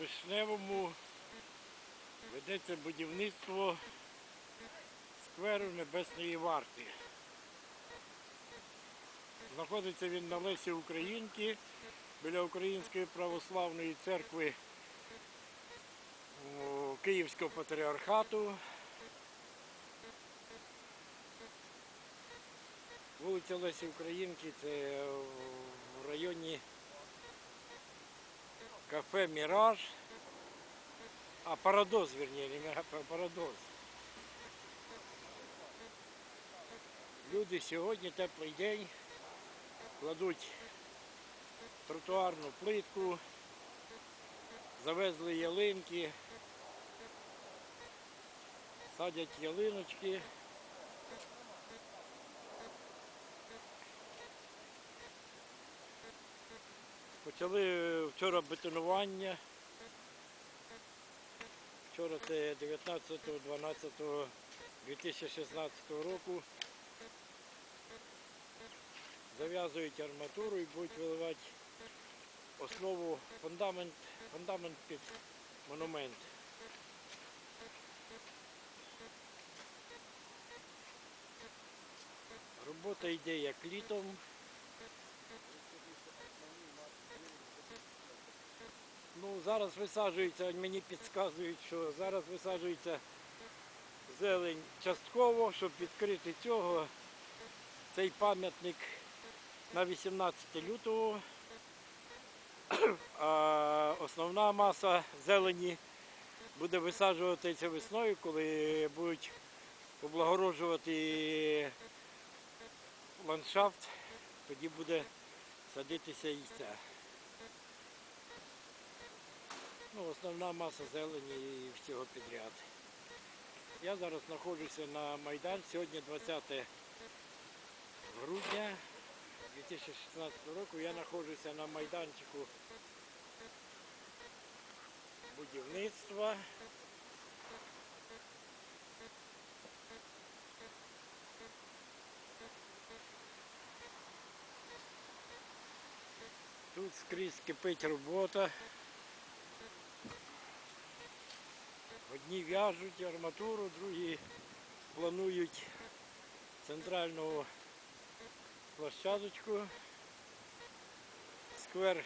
Вишневому ведеться будівництво скверу Небесної Варти. Знаходиться він на Лесі Українки біля Української православної церкви Київського патріархату. Вулиця Лесі Українки це в районі кафе Міраж. А Парадоз, вірніше, не Міраж, а. Люди сьогодні теплий день, кладуть тротуарну плитку, завезли ялинки, садять ялиночки. Почали е, вчора бетонування. Вчора це 19.12.2016 року. Зав'язують арматуру і будуть виливати основу фундамент, фундамент під монумент. Робота йде як літом. Ну, зараз висаджується, мені підказують, що зараз висаджується зелень частково, щоб відкрити цього. Цей пам'ятник на 18 лютого. А основна маса зелені буде висаджуватися весною, коли будуть облагороджувати ландшафт, тоді буде садитися і ця. Ну, основна маса зелені і всього підряд. Я зараз знаходжуся на Майдан. Сьогодні 20 грудня 2016 року. Я знаходжуся на майданчику будівництва. Тут скрізь кипить робота. Одні в'яжуть арматуру, другі планують центральну площадочку. Сквер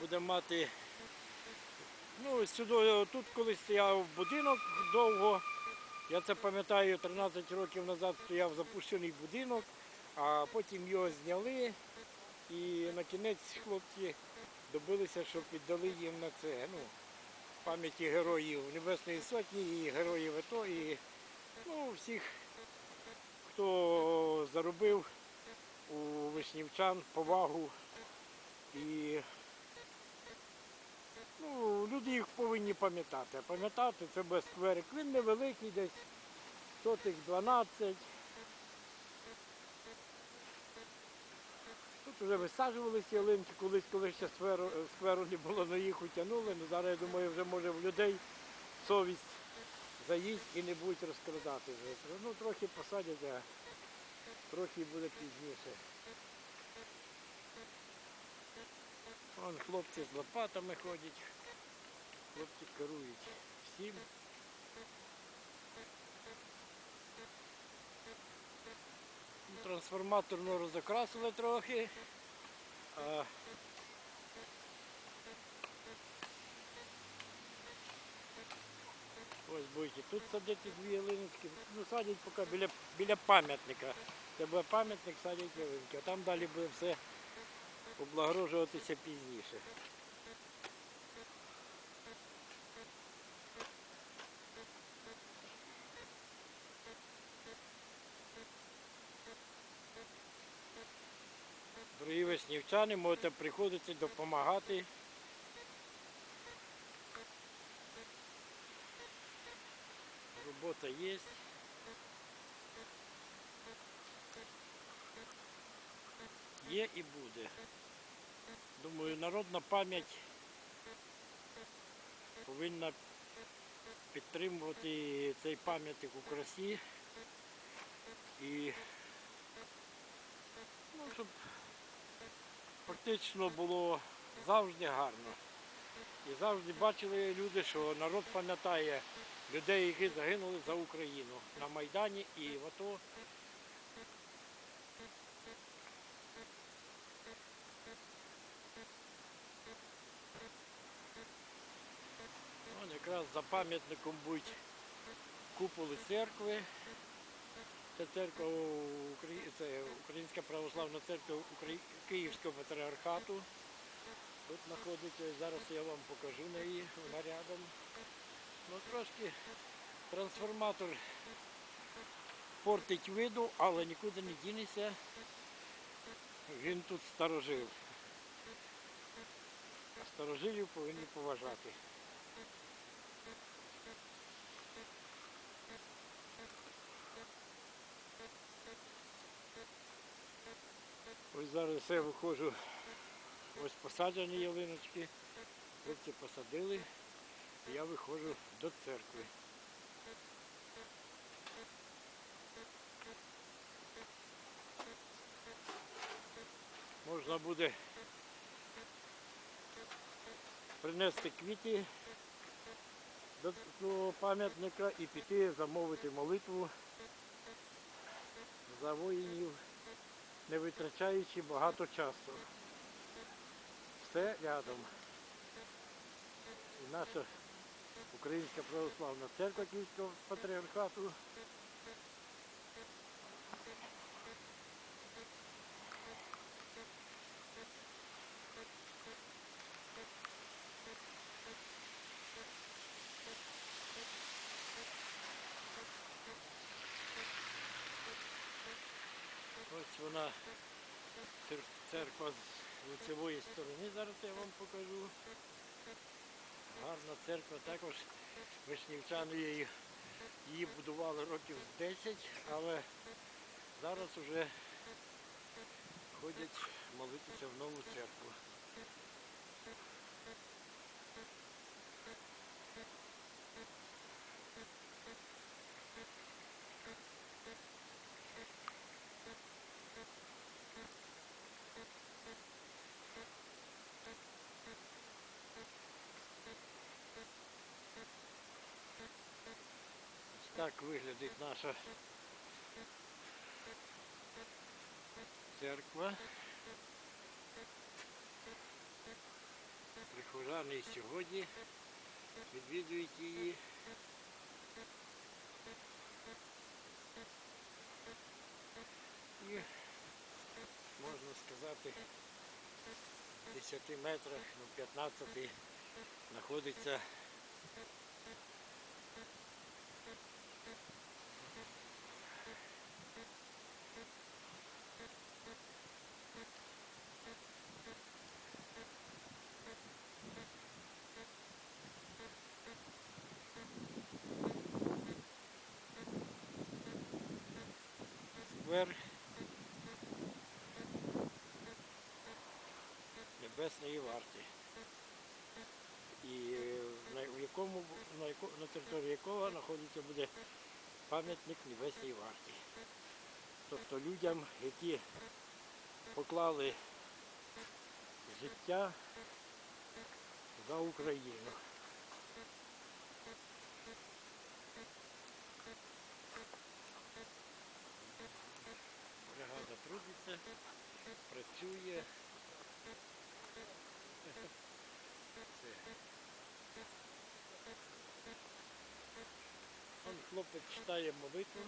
буде мати. Ну, сюди, тут колись стояв будинок довго. Я це пам'ятаю, 13 років назад стояв запущений будинок, а потім його зняли і на кінець хлопці добилися, щоб віддали їм на це. Ну, пам'яті героїв Небесної Сотні і героїв АТО, і ну, всіх, хто заробив у вишнівчан повагу. І ну, люди їх повинні пам'ятати. Пам'ятати це без скверик. Він невеликий десь, сотих 12. Вже висаджувалися ялинки, колись, коли ще скверу, скверу не було, але їх утягнули. Ну, зараз, я думаю, вже може в людей совість заїсть і не будуть розкрадати. Ну, трохи посадять, а трохи буде пізніше. Вон хлопці з лопатами ходять, хлопці керують всім. Трансформаторну розокрасили трохи. Ось будуть і тут садити дві ялиночки. Ну, садять поки біля, біля пам'ятника. Це буде пам'ятник, садять ялинки, а там далі буде все облагороджуватися пізніше. Дорогі веснівчани, можете приходити допомагати. Робота є. Є і буде. Думаю, народна пам'ять повинна підтримувати цей пам'ятник у красі і ну, щоб фактично було завжди гарно. І завжди бачили люди, що народ пам'ятає людей, які загинули за Україну на Майдані і в АТО. Якраз за пам'ятником будуть куполи церкви. Це церква це Українська православна церква Київського патріархату. Тут знаходиться, зараз я вам покажу неї, вона рядом. Ну трошки трансформатор портить виду, але нікуди не дінеться. Він тут старожив. А старожилів повинні поважати. Ось зараз я виходжу, ось посаджені ялиночки, хлопці посадили, я виходжу до церкви. Можна буде принести квіти до цього пам'ятника і піти замовити молитву за воїнів не витрачаючи багато часу. Все рядом. І наша Українська православна церква Київського патріархату. Ось вона церква з лицевої сторони, зараз я вам покажу. Гарна церква, також вишнівчани її, її будували років 10, але зараз вже ходять молитися в нову церкву. Так виглядить наша церква. Прихожани сьогодні відвідують її. І можна сказати, в 10 метрах, ну 15 знаходиться сквер Небесної варти. І на, якому, на, яко, на території якого знаходиться буде пам'ятник Небесній варті. Тобто людям, які поклали життя за Україну. Бригада трудиться, працює. Он хлопець читає молитву.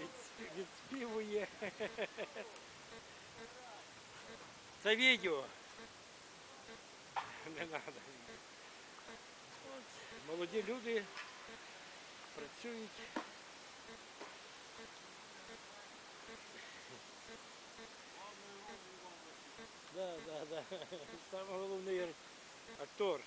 Відспі- Відспівує. Це відео. Не треба. От, молоді люди працюють. Да, да, да. Саме головний актор.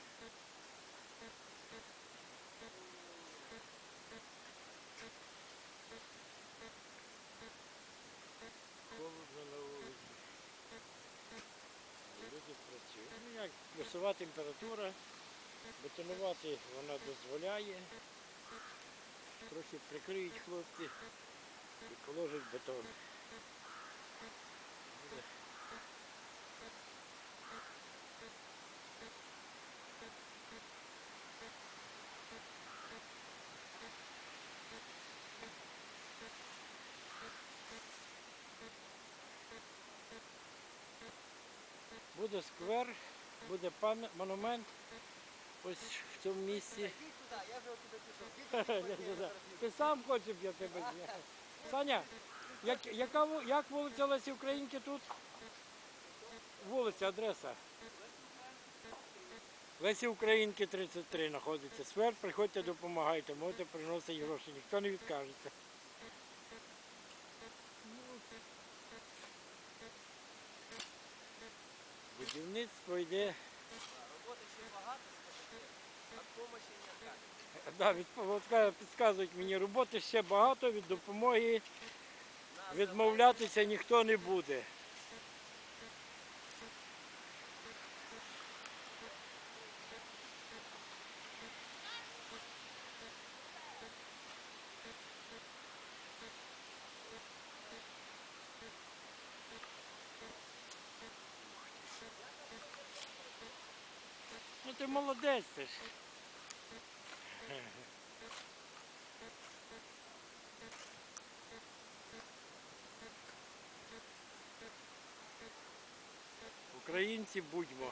Холодно на вулиці. Люди працюють. Ну температура, бетонувати вона дозволяє. трохи прикриють хлопці і положать бетон. Буде сквер, буде монумент ось в цьому місці. Ти сам хочеш, я тебе зняв. Саня, як, яка, як вулиця Лесі Українки тут? Вулиця, адреса. Лесі Українки 33 знаходиться. Сквер, приходьте, допомагайте, можете приносити гроші, ніхто не відкажеться. Будівництво йде. Роботи ще багато, а допомоги ніяка. Да, підказують мені, роботи ще багато, від допомоги відмовлятися ніхто не буде. Ти молодець ти ж. Українці будьмо.